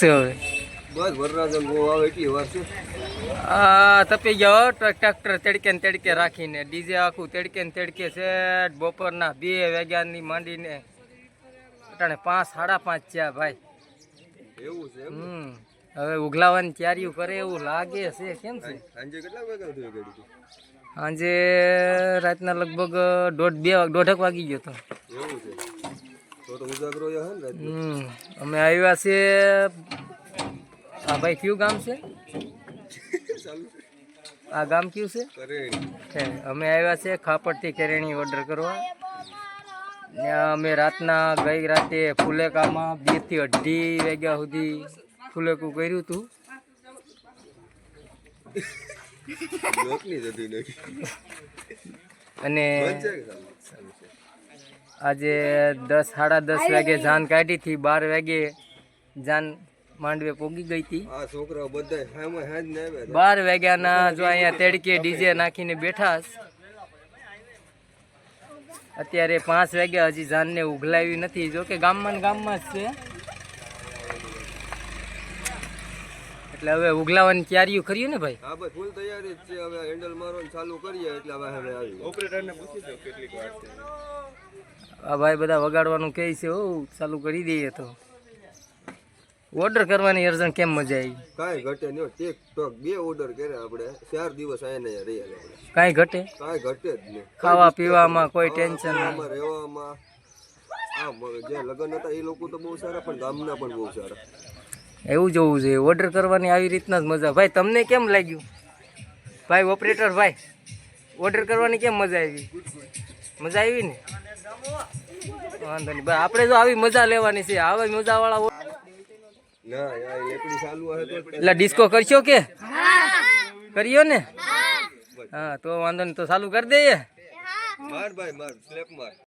છે હવે. બસ વરરાજન બહુ આવે એટલી વાર છે. આ તપી ગયો ટ્રેક્ટર તડકે ને તડકે રાખીને. ડીજે આખું તડકે ને તડકે છે. બપોરના બે વાગ્યાની માંડીને અટાણે પાંચ સાડા પાંચ થયા ભાઈ. એવું છે હમ હવે ઉઘલાવાની તૈયારીઓ કરે એવું લાગે છે કેમ છે? સાંજે કેટલા વાગ્યા થયું ગાડી સાંજે રાતના લગભગ દોઢ બે દોઢક વાગી ગયો તો. એવું છે. અમે આવ્યા છે. આ ભાઈ કયું ગામ છે? આ ગામ કયું છે? અમે આવ્યા છે ખાપડથી કેરેણી ઓર્ડર કરવા. અમે રાતના ગઈ રાતે ફુલેકામાં બેથી અઢી વાગ્યા સુધી ફુલેકું કર્યું હતું અને બંધ છે કે ચાલુ ચાલુ છે આજે દસ સાડા દસ વાગે જાન કાઢી હતી બાર વાગે જાન માંડવે પોગી ગઈ હતી. બાર વાગ્યાના જો અહીંયા તેડકે ડીજે નાખીને બેઠા અત્યારે પાંચ વાગ્યા હજી જાનને ઉઘલાવી નથી. જો કે ગામમાં ને ગામમાં જ છે. એટલે હવે ઉઘલાવાની તૈયારીઓ કરીએ ને ભાઈ? હા ભાઈ ફૂલ તૈયારી જ છે. હવે હેન્ડલ મારવાનું ચાલુ કરીએ એટલે હવે હવે આવી ઓપરેટરને પૂછી દો કેટલીક વાર છે. આ ભાઈ બધા વગાડવાનું કહે છે ઓ ચાલુ કરી દઈએ તો. ઓર્ડર કરવાની અર્જન કેમ મજા આવી? કાંઈ ઘટે નહીં ટેક ટોક બે ઓર્ડર કર્યા આપણે. ચાર દિવસ આયા ને રહ્યા આપણે. કાંઈ ઘટે? કાંઈ ઘટે જ નહીં. ખાવા પીવામાં કોઈ ટેન્શન નહીં. રહેવામાં જે લગ્ન હતા એ લોકો તો બહુ સારા પણ ગામના પણ બહુ સારા. એવું જોવું જોઈએ. ઓર્ડર કરવાની આવી રીતના જ મજા. ભાઈ તમને કેમ લાગ્યું? ભાઈ ઓપરેટર ભાઈ ઓર્ડર કરવાની કેમ મજા આવી? મજા આવી ને? વાંધો નહીં. ભાઈ આપણે જો આવી મજા લેવાની છે. આવી મજાવાળા વાળા તો એટલે ડિસ્કો કરશો કે? કર્યો ને? હા. તો વાંધો નહીં તો ચાલુ કરી દઈએ. માર ભાઈ માર સ્લેપ માર.